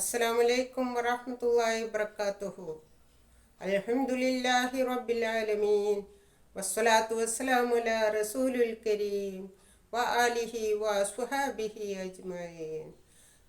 അസ്സലാമലൈക്കും വറഹ്മത്തുള്ളാഹി വബറകാതുഹു അൽഹംദുലില്ലാഹി റബ്ബിൽ ആലമീൻ. വസ്സലാത്തു വസ്സലാമു അലാ റസൂലുൽ കരീം. വആലിഹി വസ്ഹാബിഹി അജ്മഈൻ.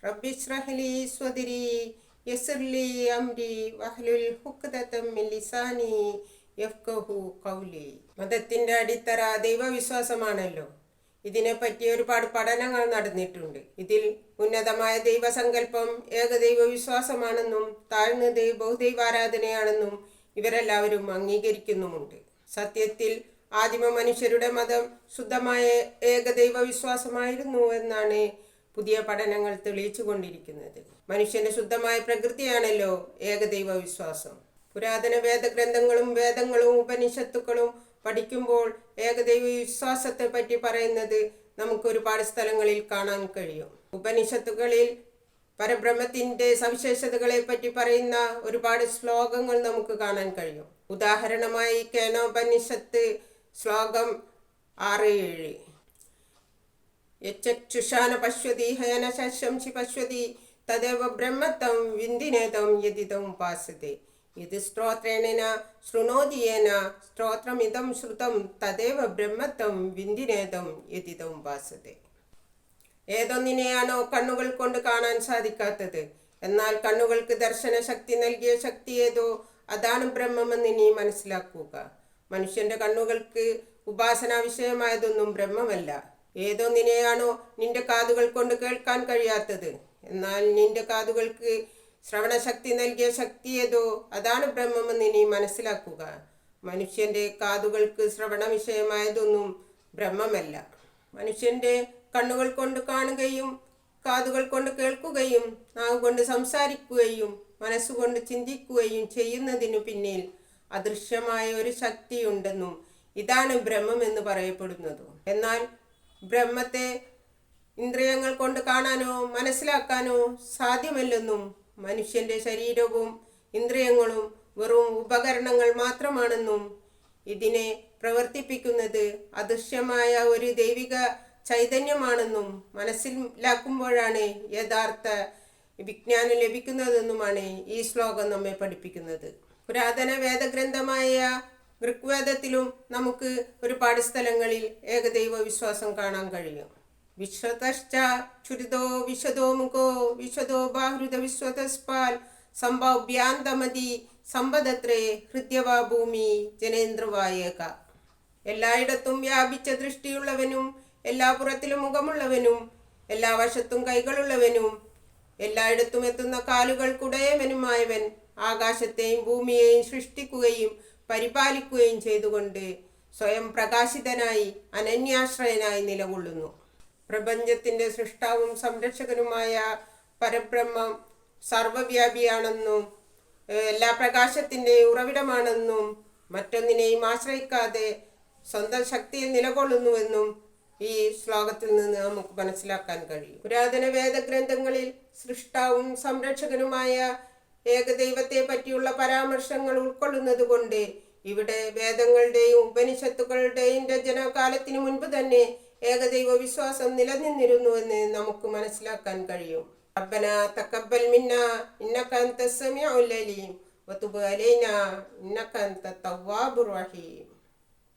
റബ്ബി ഇശ്റഹ് ലി സ്വദ്രി യസ്സിർ ലി അംരി വഹ്ലുൽ ഉഖ്ദതം മിൻ ലിസാനി യഫ്ഖഹു ഖൗലി. മതത്തിന്റെ അടിത്തറ ദൈവവിശ്വാസമാണല്ലോ. ഇതിനെപ്പറ്റി ഒരുപാട് പഠനങ്ങൾ നടന്നിട്ടുണ്ട്. ഇതിൽ ഉന്നതമായ ദൈവസങ്കല്പം ഏകദൈവ വിശ്വാസമാണെന്നും താഴ്ന്നത് ബഹുദൈവാരാധനയാണെന്നും ഇവരെല്ലാവരും അംഗീകരിക്കുന്നുമുണ്ട്. സത്യത്തിൽ ആദിമ മനുഷ്യരുടെ മതം ശുദ്ധമായ ഏകദൈവ വിശ്വാസമായിരുന്നു എന്നാണ് പുതിയ പഠനങ്ങൾ തെളിയിച്ചു കൊണ്ടിരിക്കുന്നത് മനുഷ്യന്റെ ശുദ്ധമായ പ്രകൃതിയാണല്ലോ ഏകദൈവ വിശ്വാസം പുരാതന വേദഗ്രന്ഥങ്ങളും വേദങ്ങളും ഉപനിഷത്തുക്കളും പഠിക്കുമ്പോൾ ഏകദൈവ വിശ്വാസത്തെ പറ്റി പറയുന്നത് നമുക്ക് ഒരുപാട് സ്ഥലങ്ങളിൽ കാണാൻ കഴിയും. ഉപനിഷത്തുകളിൽ പരബ്രഹ്മത്തിന്റെ സവിശേഷതകളെ പറ്റി പറയുന്ന ഒരുപാട് ശ്ലോകങ്ങൾ നമുക്ക് കാണാൻ കഴിയും. ഉദാഹരണമായി കേനോപനിഷത്ത് ശ്ലോകം ആറ് ഏഴ്. യച്ചുഷാന പശ്വതി ഹയന ശംസി പശ്വതി തദേവ ബ്രഹ്മത്വം വിന്ദിനേതം യതിതം ഉപാസത്തെ ഇത് സ്ത്രോത്രേണ ശൃണോതിയേന സ്ത്രോത്രമിതം ശ്രുതം തദേവ ബ്രഹ്മത്വം വിന്ദിനേതം യതിതം വാസതേ ഏതൊന്നിനെയാണോ കണ്ണുകൾ കൊണ്ട് കാണാൻ സാധിക്കാത്തത്? എന്നാൽ കണ്ണുകൾക്ക് ദർശന ശക്തി നൽകിയ ശക്തി ഏതോ? അതാണ് ബ്രഹ്മമെന്ന് നീ മനസ്സിലാക്കുക. മനുഷ്യന്റെ കണ്ണുകൾക്ക് ഉപാസനാ വിഷയമായതൊന്നും ബ്രഹ്മമല്ല. ഏതൊന്നിനെയാണോ നിന്റെ കാതുകൾ കൊണ്ട് കേൾക്കാൻ കഴിയാത്തത്? എന്നാൽ നിന്റെ കാതുകൾക്ക് ശ്രവണശക്തി നൽകിയ ശക്തി ഏതോ അതാണ് ബ്രഹ്മമെന്ന് ഇനി മനസ്സിലാക്കുക. മനുഷ്യന്റെ കാതുകൾക്ക് ശ്രവണ വിഷയമായതൊന്നും ബ്രഹ്മമല്ല. മനുഷ്യന്റെ കണ്ണുകൾ കൊണ്ട് കാണുകയും കാതുകൾ കൊണ്ട് കേൾക്കുകയും നാവ് കൊണ്ട് സംസാരിക്കുകയും മനസ്സുകൊണ്ട് ചിന്തിക്കുകയും ചെയ്യുന്നതിനു പിന്നിൽ അദൃശ്യമായ ഒരു ശക്തിയുണ്ടെന്നും ഇതാണ് ബ്രഹ്മം എന്ന് പറയപ്പെടുന്നത്. എന്നാൽ ബ്രഹ്മത്തെ ഇന്ദ്രിയങ്ങൾ കൊണ്ട് കാണാനോ മനസ്സിലാക്കാനോ സാധ്യമല്ലെന്നും മനുഷ്യന്റെ ശരീരവും ഇന്ദ്രിയങ്ങളും വെറും ഉപകരണങ്ങൾ മാത്രമാണെന്നും ഇതിനെ പ്രവർത്തിപ്പിക്കുന്നത് അദൃശ്യമായ ഒരു ദൈവിക ചൈതന്യമാണെന്നും മനസ്സിലാക്കുമ്പോഴാണ് യഥാർത്ഥ വിജ്ഞാനം ലഭിക്കുന്നതെന്നുമാണ് ഈ ശ്ലോകം നമ്മെ പഠിപ്പിക്കുന്നത്. പുരാതന വേദഗ്രന്ഥമായ ഋഗ്വേദത്തിലും നമുക്ക് ഒരുപാട് സ്ഥലങ്ങളിൽ ഏകദൈവ വിശ്വാസം കാണാൻ കഴിയും. വിശ്വതശ്ച ചുരിതോ വിശദോ വിശദോ ബാഹൃത വിശ്വതസ്പാൽ സംഭവ്യാന്തമതി സമ്പദത്രേ ഹൃദ്യവാ ഭൂമി എല്ലായിടത്തും വ്യാപിച്ച ദൃഷ്ടിയുള്ളവനും എല്ലാ പുറത്തിലും മുഖമുള്ളവനും എല്ലാ വശത്തും കൈകളുള്ളവനും എല്ലായിടത്തും എത്തുന്ന കാലുകൾ കുടയവനുമായവൻ ആകാശത്തെയും ഭൂമിയെയും സൃഷ്ടിക്കുകയും പരിപാലിക്കുകയും ചെയ്തുകൊണ്ട് സ്വയം പ്രകാശിതനായി അനന്യാശ്രയനായി നിലകൊള്ളുന്നു. പ്രപഞ്ചത്തിന്റെ സൃഷ്ടാവും സംരക്ഷകനുമായ പരബ്രഹ്മം സർവവ്യാപിയാണെന്നും എല്ലാ പ്രകാശത്തിന്റെ ഉറവിടമാണെന്നും മറ്റൊന്നിനെയും ആശ്രയിക്കാതെ സ്വന്തം ശക്തിയിൽ നിലകൊള്ളുന്നുവെന്നും ഈ ശ്ലോകത്തിൽ നിന്ന് നമുക്ക് മനസ്സിലാക്കാൻ കഴിയും. പുരാതന വേദഗ്രന്ഥങ്ങളിൽ സൃഷ്ടാവും സംരക്ഷകനുമായ ഏകദൈവത്തെ പറ്റിയുള്ള പരാമർശങ്ങൾ ഉൾക്കൊള്ളുന്നത് കൊണ്ട് ഇവിടെ വേദങ്ങളുടെയും ഉപനിഷത്തുക്കളുടെയും രചനാകാലത്തിനു മുൻപ് തന്നെ ഏകദൈവ വിശ്വാസം നിലനിന്നിരുന്നുവെന്ന് നമുക്ക് മനസ്സിലാക്കാൻ കഴിയും ربنا تقبل منا إنك أنت السميع العليم وتب علينا إنك أنت التواب الرحيم